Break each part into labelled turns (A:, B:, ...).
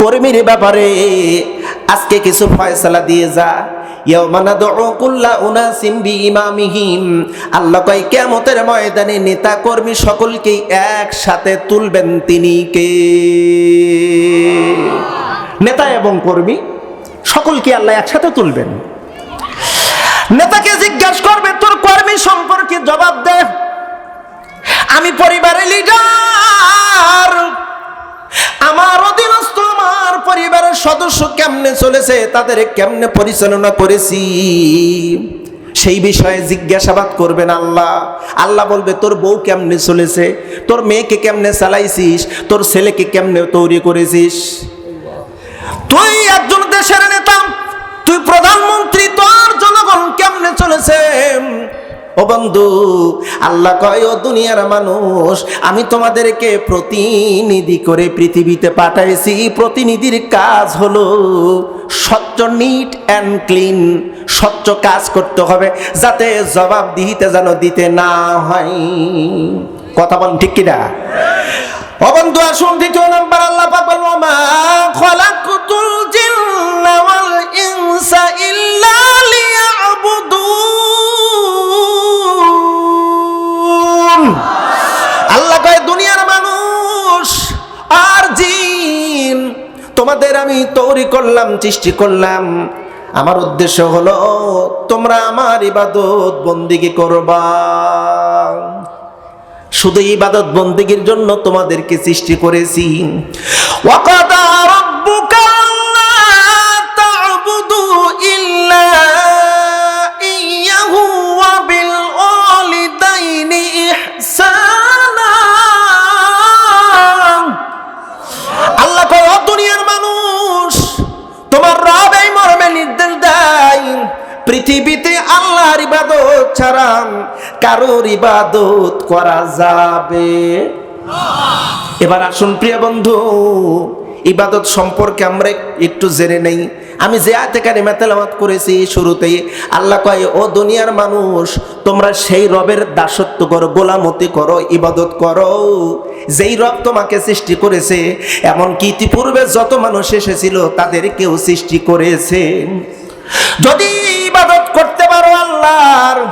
A: কর্মীর ব্যাপারে আজকে কিছু ফয়সালা দিয়ে যা। আল্লাহ কয়, কিয়ামতের ময়দানে নেতা কর্মী সকলকেই একসাথে তুলবেন তিনি কে? নেতা এবং কর্মী সকলকে আল্লাহ একসাথে তুলবেন। নেতাকে জিজ্ঞাসা করবে, তোর কর্মী সম্পর্কে জবাব দে। আমি পরিবারের লিডার সদস্য কেমনে চলেছে, তাদের কেমনে পরিচালনা করেছি? সেই বিষয়ে জিজ্ঞাসাবাদ করবেন আল্লাহ। আল্লাহ বলবে, তোর বউ কেমনে চলেছে? তোর মেয়েকে কেমনে চালাইছিস? তোর ছেলেকে কেমনে তৈরি করেছিস? তুই একজন দেশের নেতা, তুই প্রধানমন্ত্রী চলেছে ও বন্ধু, আল্লাহ কয়, ও দুনিয়ার মানুষ, আমি তোমাদেরকে প্রতিনিধি করে পৃথিবীতে পাঠাইছি। প্রতিনিধির কাজ হলো স্বচ্ছ, নিট অ্যান্ড ক্লিন, স্বচ্ছ কাজ করতে হবে, যাতে জবাবদিহিতে যেন দিতে না হয়। কথা বল ঠিক কিনা? ও বন্ধু, আসুন, দ্বিতীয় নাম্বার, আল্লাহ পাক বলব মা করলাম, সৃষ্টি করলাম। আমার উদ্দেশ্য হলো, তোমরা আমার ইবাদত বন্দিগি করবা। শুধু ইবাদত বন্দিগির জন্য তোমাদেরকে সৃষ্টি করেছি। ওয়াকাদা ইবাদত ছাড়া কারোর ইবাদত করা যাবে। এবার আসুন প্রিয় বন্ধু, ইবাদত সম্পর্কে আমরা একটু জেনে নেই। আমি যে আয়তে কারিমা তেলাওয়াত করেছি শুরুতেই, আল্লাহ কয়, ও দুনিয়ার মানুষ, তোমরা সেই রবের দাসত্ব করো গোলামতি করো, ইবাদত করো। যেই রব তোমাকে সৃষ্টি করেছে, এমনকি ইতিপূর্বে যত মানুষ এসেছিল তাদেরকেও সৃষ্টি করেছে। যদি পারো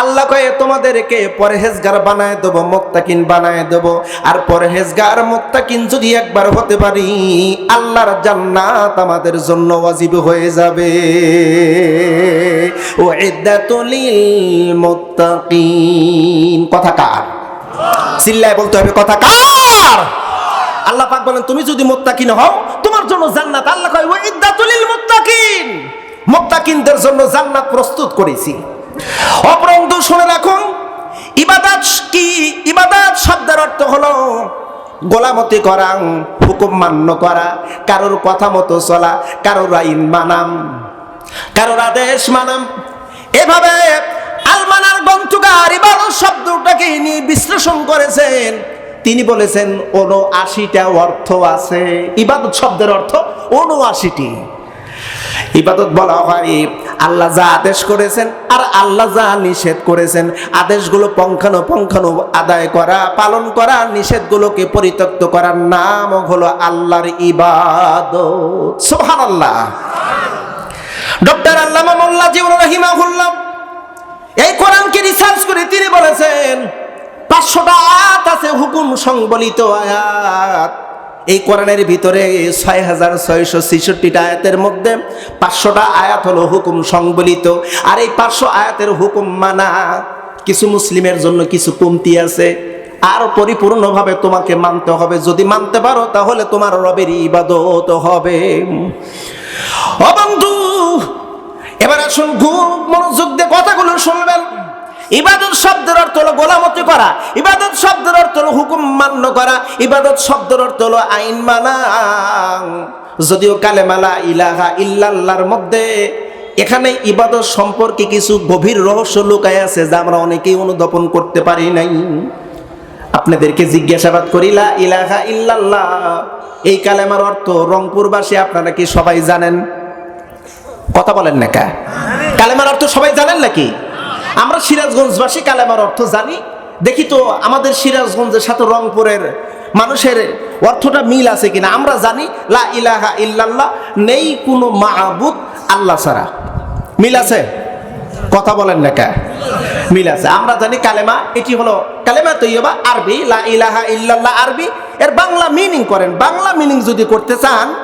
A: আল্লাহর আল্লাহ কয়ে, তোমাদেরকে পরহেজগার বানায় দেবো, মোত্তাকিন বানায় দেবো। আর পরহেজগার, মোত্তাকিন যদি একবার হতে পারি, আল্লাহর জান্নাত আমাদের জন্য ওয়াজিব হয়ে যাবে। ও মুত্তাকিন কথা কার? চিল্লায় বলতে হবে, কথা কার? আল্লাহ পাক বলেন, তুমি যদি মোত্তাকিন হও, তোমার জন্য জান্নাত। আল্লাহ কয় ওয়া ইদ্দাতুলিল মুত্তাকিন মুত্তাকিনদের জন্য জান্নাত প্রস্তুত করেছি। অপরন্তু শুনে রাখুন, ইবাদাত কি? ইবাদাত শব্দের অর্থ হলো গোলামতি করা, হুকুম মান্য করা, কারোর কথা মতো চলা, কারোর আইন মানাম, কারোর আদেশ মানাম। এভাবে আলমানার গ্রন্থকার ইবাদত শব্দটাকে ইনি বিশ্লেষণ করেছেন। তিনি বলেছেন উনআশিটা অর্থ আছে। ইবাদত শব্দের অর্থ উনআশিটি ইবাদত বলা হয় আল্লাহ যা আদেশ করেছেন আর আল্লাহ যা নিষেধ করেছেন, আদেশগুলো পঙ্খানো পঙ্খানো আদায় করা, পালন করা, নিষেধগুলোকে পরিত্যক্ত করার নাম হলো আল্লাহর ইবাদত। আল্লাহ ডক্টর আল্লামা মোল্লা জিবুর রহিমাহুল্লাহ, এই কোরআনকে রিসার্চ করে তিনি বলেছেন, পাঁচশোটা আয়াত আছে হুকুম সংবলিত আয়াত। এই কোরআনের ভিতরে ছয় হাজার ছয়শো ছেষট্টিটা আয়াতের মধ্যে পাঁচশোটা আয়াত হলো হুকুম সংবলিত। আর এই পাঁচশো আয়াতের হুকুম মানা কিছু মুসলিমের জন্য কিছু কমতি আছে। আর পরিপূর্ণভাবে তোমাকে মানতে হবে। যদি মানতে পারো, তাহলে তোমার রবের ইবাদত হবে। এবার আসুন খুব মনোযোগ দিয়ে কথাগুলো শুনবেন। ইবাদত শব্দের অর্থ হলো গোলামতি করা, ইবাদত শব্দের অর্থ হলো হুকুম মান্য করা, ইবাদত শব্দের অর্থ হলো আইন মানা। যদিও কালেমালা ইলাহা ইল্লাল্লাহর মধ্যে এখানে ইবাদত সম্পর্কে কিছু গভীর রহস্য লুকায় আছে যা আমরা অনেকেই অনুধাবন করতে পারি নাই। আপনাদেরকে জিজ্ঞাসাবাদ করিলা ইলাহা ইল্লাল্লাহ, এই কালেমার অর্থ রংপুরবাসী আপনারা কি সবাই জানেন? কথা বলেন না কা। কালেমার অর্থ সবাই জানেন নাকি? আমরা সিরাজগঞ্জবাসী কালেমার অর্থ জানি। দেখি তো আমাদের সিরাজগঞ্জের সাথে রংপুরের মানুষের অর্থটা মিল আছে কিনা। আমরা জানি, লা ইলাহা ইল্লাল্লাহ, নেই কোনো মাহবুদ আল্লাহ ছাড়া। মিল আছে? কথা বলেন না কে? মিল আছে। আমরা জানি কালেমা, এটি হলো কালেমা তৈয়বা, আরবি, লা ইলাহা ইল্লাল্লাহ, আরবি। এর বাংলা মিনিং করেন। বাংলা মিনিং যদি করতে চান,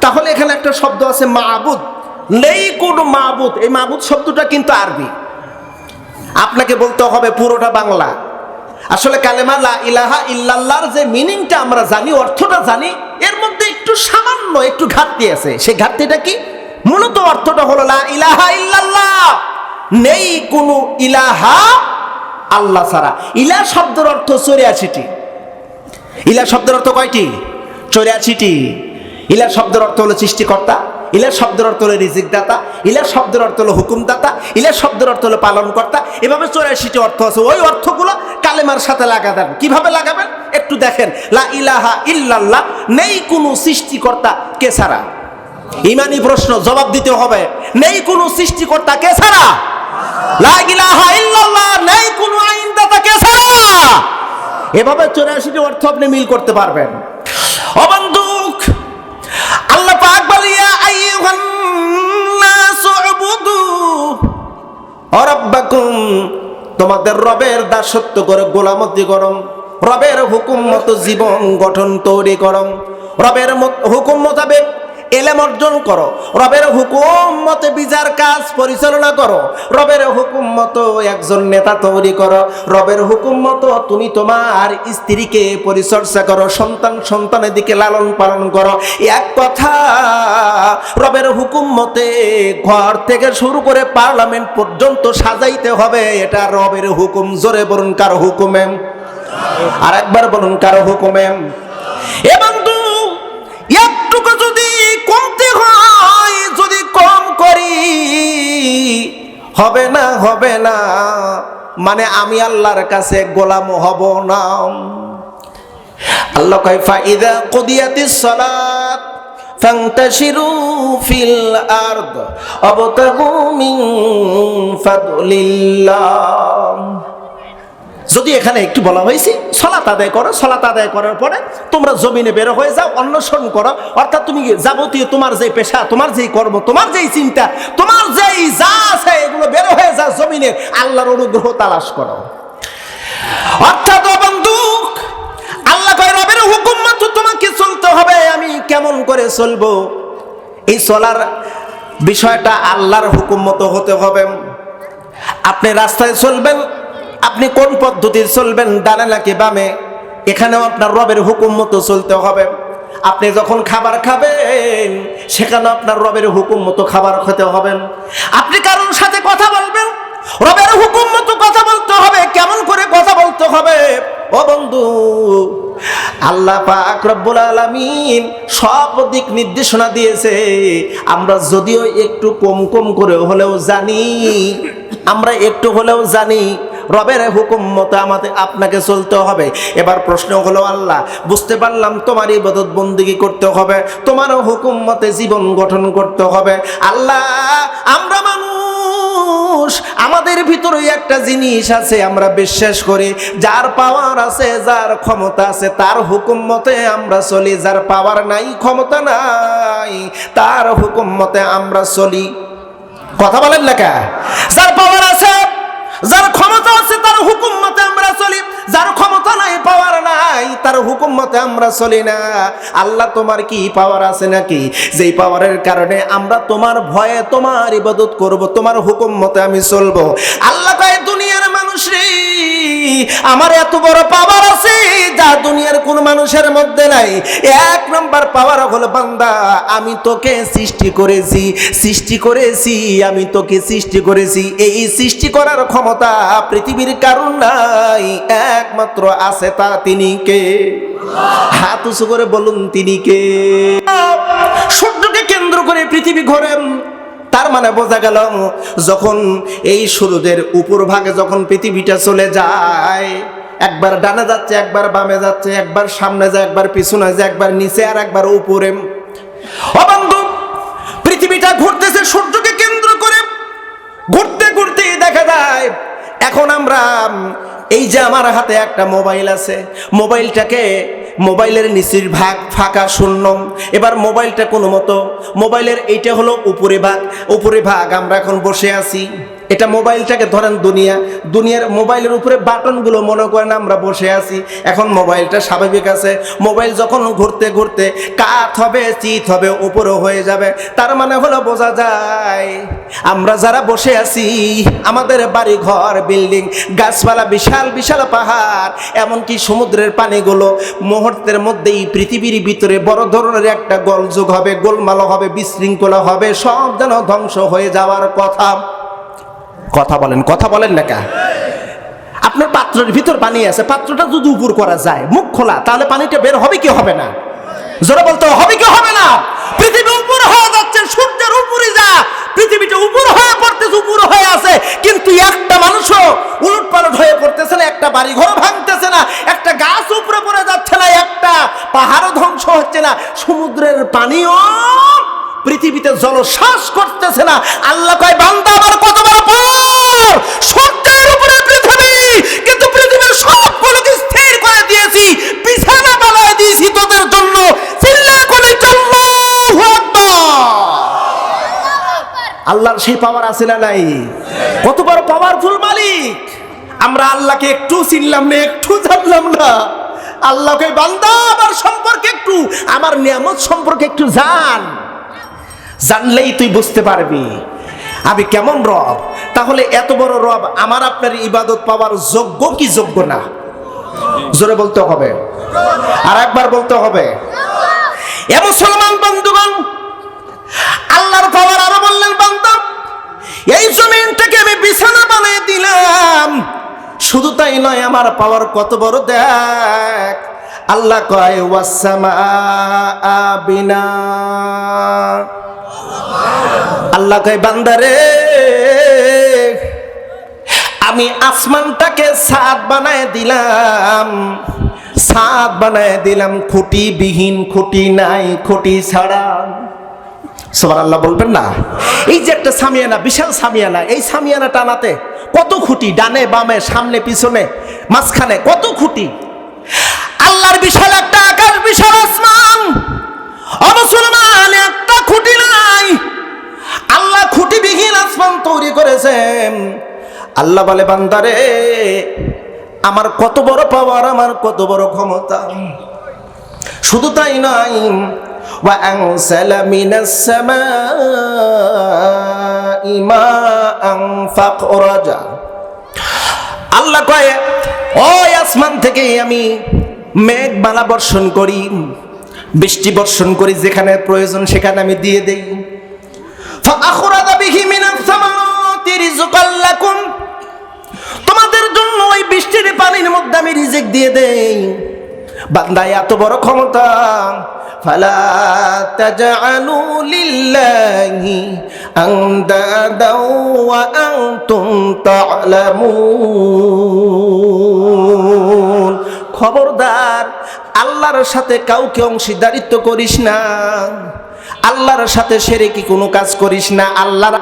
A: তাহলে এখানে একটা শব্দ আছে মাহবুদ নেই কোনো মাহবুদ এই মাহবুদ শব্দটা কিন্তু আরবি। আপনাকে বলতে হবে পুরোটা বাংলা। আসলে কালেমা লা ইলাহা ইল্লাল্লাহর যে মিনিংটা আমরা জানি, অর্থটা জানি, এর মধ্যে একটু সামান্য একটু ঘাটতি আছে। সেই ঘাটতিটা কি? মূলত অর্থটা হলো লা ইলাহা ইল্লাল্লাহ। নেই কোনো ইলাহা আল্লাহ ছাড়া। ইলা শব্দের অর্থ চৌরাশিটি। ইলা শব্দের অর্থ কয়টি? চৌরাশিটি। ইলা শব্দের অর্থ হলো সৃষ্টিকর্তা। ইলা শব্দের অর্থ হলো রিজিক দাতা ইলা শব্দের অর্থ হলো হুকুমদাতা, ইলা শব্দের অর্থ হলো পালনকর্তা। এভাবে চৌরাশিটি অর্থ আছে। ওই অর্থগুলো কালেমার সাথে লাগাবেন। কীভাবে লাগাবেন? একটু দেখেন। লা ইলাহা ইল্লাল্লাহ, নেই কোনো সৃষ্টিকর্তা কে ছাড়া? ইমানি প্রশ্ন, জবাব দিতে হবে। নেই কোনো সৃষ্টিকর্তা কে ছাড়া? লা ইলাহা ইল্লাল্লাহ, নেই কোনো আইনদাতা কে ছাড়া? এভাবে চৌরাশিটি অর্থ আপনি মিল করতে পারবেন। তোমাদের রবের দাসত্ব করে গোলামতি করম। রবের হুকুম মতো জীবন গঠন তৈরি করম। রবের হুকুম মোতাবেক এলেম অর্জন করো। রবের হুকুম মতে বিচার কাজ পরিচালনা করো। রবের হুকুম মতো একজন নেতা তৈরি করো। রবের হুকুম মতো তুমি তোমার স্ত্রীকে পরিচর্যা করো, সন্তান সন্তানের দিকে লালন পালন করো। এক কথা রবের হুকুম মতে ঘর থেকে শুরু করে পার্লামেন্ট পর্যন্ত সাজাইতে হবে। এটা রবের হুকুম। জোরে বলুন, কারও হুকুমে? আর একবার বলুন, কারও হুকুমে? এবং একটুকু যদি কমতে হয়, যদি কম করি, হবে না হবে না। মানে আমি আল্লাহর কাছে গোলাম হব না। আল্লাহ কয় ফাইদা কুদিয়াতিস ফান্তাশিরু ফিল আরদ আবতাগু মিন ফাদলিল্লাহ। যদি এখানে একটু বলা হয়েছে, সলাত আদায় করো, সলাত আদায় করার পরে তোমরা জমিনে বের হয়ে যাও, অন্বেষণ করো, অর্থাৎ তুমি যাবতীয় তোমার যে পেশা, তোমার যেই কর্ম, তোমার যেই চিন্তা, তোমার যেই যা আছে এগুলো বের হয়ে যাও জমিনে, আল্লাহর অনুগ্রহ তালাশ করো। অর্থাৎ মতো তোমাকে চলতে হবে, আমি কেমন করে চলবো? এই চলার বিষয়টা আল্লাহর হুকুম মতো হতে হবে। আপনি রাস্তায় চলবেন, আপনি কোন পদ্ধতি চলবেন, ডানে নাকি বামে, এখানেও আপনার রবের হুকুম মতো চলতে হবে। আপনি যখন খাবার খাবেন, সেখানেও আপনার রবের হুকুম মতো খাবার খেতে হবে। আপনি কারোর সাথে কথা বলবেন, রবের হুকুম মতো কথা বলতে হবে, কেমন করে কথা বলতে হবে? ও বন্ধু, আল্লাহ পাক রব্বুল আলামিন সব দিক নির্দেশনা দিয়েছে। আমরা যদিও একটু কম কম করে হলেও জানি, আমরা একটু হলেও জানি, রবের হুকুম মতো আমাদের আপনাকে চলতে হবে। এবার প্রশ্ন হলো, আল্লাহ, বুঝতে পারলাম তোমার ইবাদত বন্দিগি করতে হবে, তোমারও হুকুম মতে জীবন গঠন করতে হবে। আল্লাহ, আমরা মানুষ আমাদের ভিতরে একটা জিনিস আছে আমরা বিশ্বাস করি, যার পাওয়ার আছে, যার ক্ষমতা আছে, তার হুকুম মতে আমরা চলি, যার পাওয়ার নাই, ক্ষমতা নাই, তার হুকুম মতে আমরা চলি। কথা বলেন লেখা যার পাওয়ার আছে, যার ক্ষমতা আছে, তার হুকুম মতে আমরা হুকুম মতে আমরা চলি না। আল্লাহ, তোমার কি পাওয়ার আছে নাকি? যেই পাওয়ারের কারণে আমরা তোমার ভয়ে তোমার ইবাদত করব, তোমার হুকুম মতে আমি চলবো। আল্লাহ তাই দুনিয়ার মানুষ আমার এত বড় পাওয়ার আছে যা দুনিয়ার কোন মানুষের মধ্যে নাই। নম্বর পাওয়ার হলো বান্দা, আমি তোকে সৃষ্টি করেছি সৃষ্টি করেছি, আমি তোকে সৃষ্টি করেছি। এই সৃষ্টি করার ক্ষমতা পৃথিবীর কারণ নাই, একমাত্র আছে তা তিনি কে? হাত উঁচু করে বলুন তিনি কে? সূর্যকে কেন্দ্র করে পৃথিবী ঘোরে, তার মানে বোঝা গেল, যখন এই সূর্যের উপর ভাগে যখন পৃথিবীটা চলে যায় একবার ডানে যাচ্ছে, একবার বামে যাচ্ছে, একবার সামনে যায়, একবার পিছনে যায়, একবার নিচে আর একবার উপরে। পৃথিবীটা ঘুরতেছে সূর্যকে কেন্দ্র করে। ঘুরতে ঘুরতে দেখা যায়, এখন আমরা, এই যে আমার হাতে একটা মোবাইল আছে, মোবাইলটাকে মোবাইলের নিচের ভাগ ফাঁকা শূন্য। এবার মোবাইলটা কোনো মতো, মোবাইলের এইটা হলো উপরে ভাগ উপরে ভাগ, আমরা এখন বসে আছি। এটা মোবাইলটাকে ধরেন দুনিয়া, দুনিয়ার মোবাইলের উপরে বাটনগুলো মনে করেন আমরা বসে আছি, এখন মোবাইলটা স্বাভাবিক আছে। মোবাইল যখন ঘুরতে ঘুরতে কাত হবে, চিত হবে, উপরও হয়ে যাবে। তার মানে হলো বোঝা যায়, আমরা যারা বসে আছি, আমাদের বাড়ি ঘর বিল্ডিং, গাছপালা, বিশাল বিশাল পাহাড়, এমনকি সমুদ্রের পানিগুলো মুহূর্তের মধ্যেই পৃথিবীর ভিতরে বড় ধরনের একটা গোলযোগ হবে গোলমাল হবে, বিশৃঙ্খলা হবে, সব যেন ধ্বংস হয়ে যাওয়ার কথা। কথা বলেন কথা বলেন কা? আপনার পাত্রের ভিতর পানি আছে, পাত্রটা যদি উপর করা যায়, মুখ খোলা, তাহলে পানিটা বের হবে কি হবে না? জোরে বলতে হবে কি হবে না? পৃথিবী উপর হয়ে যাচ্ছে, সূর্যের উপরে যা, পৃথিবীটা উপর হয়ে পড়তেছে, উপর হয়ে আছে, কিন্তু একটা মানুষও উলট পালট হয়ে পড়তেছে না, একটা বাড়ি ঘর ভাঙতেছে না, একটা গাছ উপরে পড়ে যাচ্ছে না, একটা পাহাড়ও ধ্বংস হচ্ছে না, সমুদ্রের পানিও পৃথিবীতে জলশ্বাস করতেছে না। আল্লাহ কয়, বান্দা, আমার কত বড় পাওয়ার সূর্যের উপরে পৃথিবী কিন্তু পৃথিবীর সবগুলোকে স্থির করে দিয়েছি, বিছানা বানায় দিয়েছি তোদের জন্য। চিল্লা করে আল্লাহু আল্লাহর সেই পাওয়ার আছে না নাই? কত বড় পাওয়ারফুল মালিক। আমরা আল্লাহকে একটু চিনলাম না, একটু জানলাম না। আল্লাহকে বান্দা, আমার সম্পর্কে একটু, আমার নিয়ামত সম্পর্কে একটু জান। জানলেই তুই বুঝতে পারবি। আমি কেমন রব? তাহলে এত বড় রব আমার আপনার ইবাদত পাওয়ার যোগ্য কি যোগ্য না? জোরে বলতে হবে। আর একবার বলতে হবে। এ মুসলমান বন্ধুগণ, আল্লাহর পাওয়ার আরও বললেন, বান্দা, এই জমিনটাকে আমি বিছানা বানিয়ে দিলাম। শুধু তাই নয়, আমার পাওয়ার কত বড় দেখ। আল্লাহ কয় ওয়াসামা বিনা। আল্লাহ কয়, বান্দারে, আমি আসমানটাকে সাত বানায় দিলাম। সাত বানায় দিলাম খুঁটি বিহীন খুঁটি নাই, খুঁটি ছাড়া। সবার আল্লাহ বলবেন না? এই যে একটা সামিয়ানা, বিশাল সামিয়ানা, এই সামিয়ানা টানাতে কত খুঁটি, ডানে, বামে, সামনে, পিছনে, মাঝখানে, কত খুঁটি? আল্লাহর বিশাল একটা আকাশ, বিশাল আসমান। অমুসলমান একটা খুঁটি আল্লাহ খুঁটিবিহীন আসমান তৈরি করেছেন আল্লাহ বলে বান্দারে আমার কত বড় পাওয়ার আমার কত বড় ক্ষমতা শুধু তাই নয় وأنزل من السماء ماء فأخرج আল্লাহ কয়ে ওই আসমান থেকে আমি মেঘ বালা বর্ষণ করি বৃষ্টি বর্ষণ করি যেখানে প্রয়োজন সেখানে আমি দিয়ে দেই فأخرج به من الثمرات رزقا لكم তোমাদের জন্য ওই বৃষ্টির পানির মধ্যে আমি রিজিক দিয়ে দেই বান্দা এত বড় ক্ষমতা ফালা তাজআলু লিল্লাহি আনদাদা ওয়া আনতুম তা'লামুন খবরদার আল্লাহর সাথে কাউকে অংশীদারিত্ব করিস না আল্লাহর সাথে সেরে কি কোনো কাজ করিস না? আল্লাহর